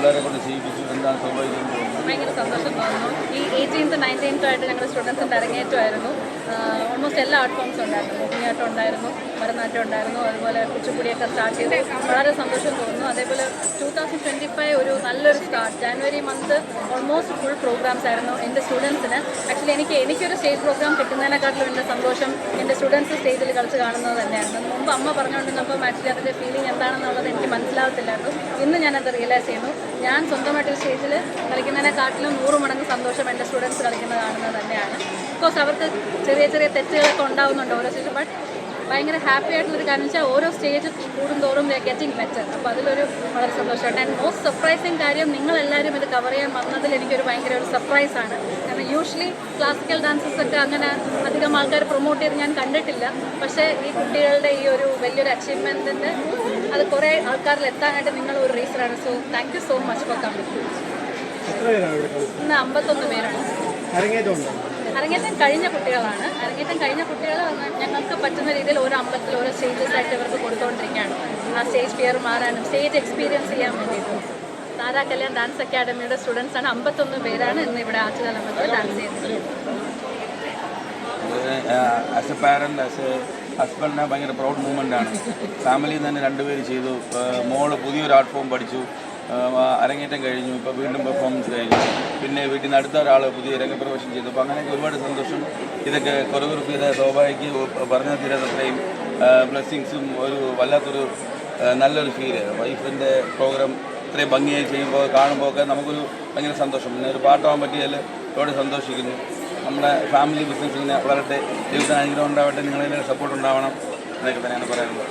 പിള്ളേരെ കൊണ്ട് ചെയ്യിപ്പിച്ചു എന്താണ് സംഭവിക്കുന്നത് ഭയങ്കര സന്തോഷം തോന്നുന്നു. ഈ എയ്റ്റീൻത്ത് നയന്റീൻത്ത് ആയിട്ട് ഞങ്ങളുടെ സ്റ്റുഡൻസിന്റെ അരങ്ങേറ്റമായിരുന്നു. ഓൾമോസ്റ്റ് എല്ലാ ആർട്ട് ഫോംസും ഉണ്ടായിരുന്നു. മോഹിനിയാട്ടം ഉണ്ടായിരുന്നു ഭരതനാട്യം ഉണ്ടായിരുന്നു അതുപോലെ കുച്ചിപ്പുടിയൊക്കെ സ്റ്റാർട്ട് ചെയ്തു. വളരെ സന്തോഷം തോന്നുന്നു. അതേപോലെ ടൂ തൗസൻഡ് ട്വന്റി ഫൈവ് ഒരു നല്ലൊരു start January month almost full programs ആയിരുന്നു എന്റെ സ്റ്റുഡൻസിന് ആക്ച്വലി എനിക്ക് എനിക്കൊരു സ്റ്റേജ് പ്രോഗ്രാം കിട്ടുന്നതിനെക്കാട്ടിലും എന്റെ സന്തോഷം എന്റെ സ്റ്റുഡൻസ് സ്റ്റേജിൽ കളിച്ച് കാണുന്നത് തന്നെയായിരുന്നു. മുമ്പ് അമ്മ പറഞ്ഞുകൊണ്ടിരുന്നപ്പോൾ ആക്ച്വലി അതിന്റെ ഫീലിംഗ് എന്താണെന്നുള്ളത് എനിക്ക് മനസ്സിലാവത്തില്ലായിരുന്നു. ഇന്ന് ഞാനത് റിയലൈസ് ചെയ്യുന്നു. ഞാൻ സ്വന്തമായിട്ട് സ്റ്റേജിൽ കളിക്കുന്നതിനെക്കാട്ടിലും നൂറ് മടങ്ങ് സന്തോഷം എന്റെ സ്റ്റുഡൻസ് കളിക്കുന്നത് കാണുന്നത് തന്നെയാണ്. ബിക്കോസ് അവർക്ക് ചെറിയ ചെറിയ തെറ്റുകളൊക്കെ ഉണ്ടാവുന്നുണ്ട് ഓരോ സ്റ്റേജ് ബട്ട് ഭയങ്കര ഹാപ്പി ആയിട്ടുള്ളൊരു കാര്യം വെച്ചാൽ ഓരോ സ്റ്റേജ് കൂടുന്തോറും ഗെറ്റിംഗ് ബെറ്റർ അപ്പോൾ അതിലൊരു വളരെ സന്തോഷമുണ്ട് ആൻഡ് മോസ്റ്റ് സർപ്രൈസിങ് കാര്യം നിങ്ങളെല്ലാവരും ഇത് കവർ ചെയ്യാൻ വന്നതിൽ എനിക്കൊരു ഭയങ്കര ഒരു സർപ്രൈസാണ് കാരണം യൂഷ്വലി ക്ലാസിക്കൽ ഡാൻസസ് ഒക്കെ അങ്ങനെ അധികം ആൾക്കാർ പ്രൊമോട്ട് ചെയ്ത് ഞാൻ കണ്ടിട്ടില്ല. പക്ഷേ ഈ കുട്ടികളുടെ ഈ ഒരു വലിയൊരു അച്ചീവ്മെന്റിന്റെ അത് കുറേ ആൾക്കാരിൽ എത്താനായിട്ട് നിങ്ങൾ ഒരു റീസണാണ് so thank you so much for coming ഇന്ന് അമ്പത്തൊന്ന് പേരാണ്. അരങ്ങേറ്റം അരങ്ങേറ്റം കഴിഞ്ഞ കുട്ടികളാണ്. അരങ്ങേറ്റം കഴിഞ്ഞ കുട്ടികൾ ഞങ്ങൾക്ക് പറ്റുന്ന രീതിയിൽ ഓരോ അമ്പലത്തിൽ ഓരോ സ്റ്റേജസ് ആയിട്ട് ഇവർക്ക് കൊടുത്തുകൊണ്ടിരിക്കുകയാണ് ആ സ്റ്റേജ് ഫിയർ മാറാനും സ്റ്റേജ് എക്സ്പീരിയൻസ് ചെയ്യാൻ വേണ്ടിയിട്ട്. താരാ കല്യാൺ ഡാൻസ് അക്കാഡമിയുടെ സ്റ്റുഡൻസ് ആണ് അമ്പത്തൊന്ന് പേരാണ് ഇന്ന് ഇവിടെ ആറ്റുകാൽ അമ്പലത്തിൽ ഡാൻസ് ചെയ്യുന്നത് as a parent as a ഹസ്ബൻഡിനെ ഭയങ്കര പ്രൗഡ് മൂമെന്റ് ആണ്. ഫാമിലിയിൽ നിന്ന് തന്നെ രണ്ടുപേര് ചെയ്തു. മോൾ പുതിയൊരു ആർട്ട് ഫോം പഠിച്ചു. അരങ്ങേറ്റം കഴിഞ്ഞു ഇപ്പോൾ വീണ്ടും പെർഫോമൻസ് കഴിഞ്ഞു. പിന്നെ വീട്ടിൽ നിന്ന് അടുത്ത ഒരാൾ പുതിയ രംഗപ്രവേശം ചെയ്തു. അപ്പോൾ അങ്ങനെയൊക്കെ ഒരുപാട് സന്തോഷം. ഇതൊക്കെ കൊറിയോഗ്രഫി ചെയ്ത ശോഭയ്ക്ക് പറഞ്ഞ തീരത്തത്രയും ബ്ലെസ്സിങ്സും ഒരു വല്ലാത്തൊരു നല്ലൊരു ഫീൽ വൈഫിന്റെ പ്രോഗ്രാം ഇത്രയും ഭംഗിയായി ചെയ്യുമ്പോൾ കാണുമ്പോൾ ഒക്കെ നമുക്കൊരു ഭയങ്കര സന്തോഷം. പിന്നെ ഒരു പാട്ടാവാൻ പറ്റിയാൽ ഒരുപാട് സന്തോഷിക്കുന്നു. നമ്മുടെ ഫാമിലി ബിസിനസ് ഇങ്ങനെ വളരട്ടെ ജീവിതത്തിന് അനുഗ്രഹം ഉണ്ടാവട്ടെ നിങ്ങളതിന്റെ സപ്പോർട്ട് ഉണ്ടാവണം എന്നൊക്കെ തന്നെയാണ് പറയാനുള്ളത്.